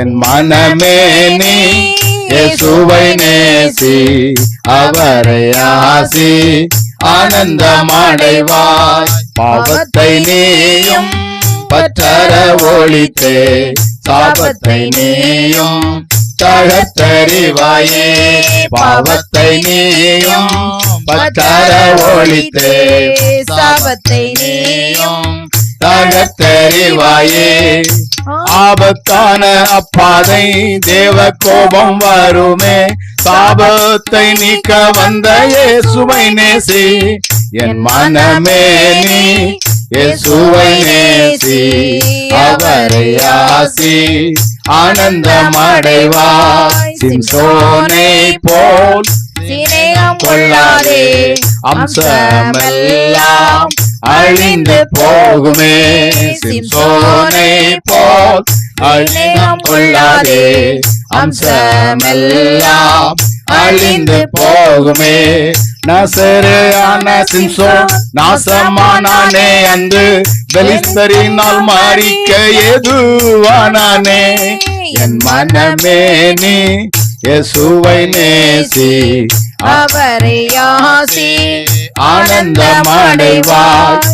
என் மனமே நீ இயேசுவை நேசி அவரை ஆசி ஆனந்தமடைவாய். பாவத்தை நீயும் பற்றற ஒழித்தே சாபத்தை நீயும் தகத்தறிவாயே பாவத்தை நீயும் பற்றற ஒழித்தே சாபத்தை நீயும் தகத்தறிவாயே ஆபத்தான அப்பாதை தேவ கோபம் வருமே. சாபத்தை நீக்க வந்த இயேசுவை நேசி. என் மனமே நீ இயேசுவை நேசி. அவரை ஆசி. அடைவா சிம்சோனை போல் சிநேகம் கொள்ளாதே. அம்சமெல்லாம் அழிந்து போகுமே. சிம்சோனை போல் அழிந்தம் கொள்ளாதே. அம்சமெல்லாம் அழிந்து போகுமே. நசரான சிம்சோ நாசமானானே அன்று. பெலிஸ்தரினால் மாறிக்க எதுவானானே என் மனமே நீ இயேசுவை நேசி. அவரை ஆசி ஆனந்தமடைவாய்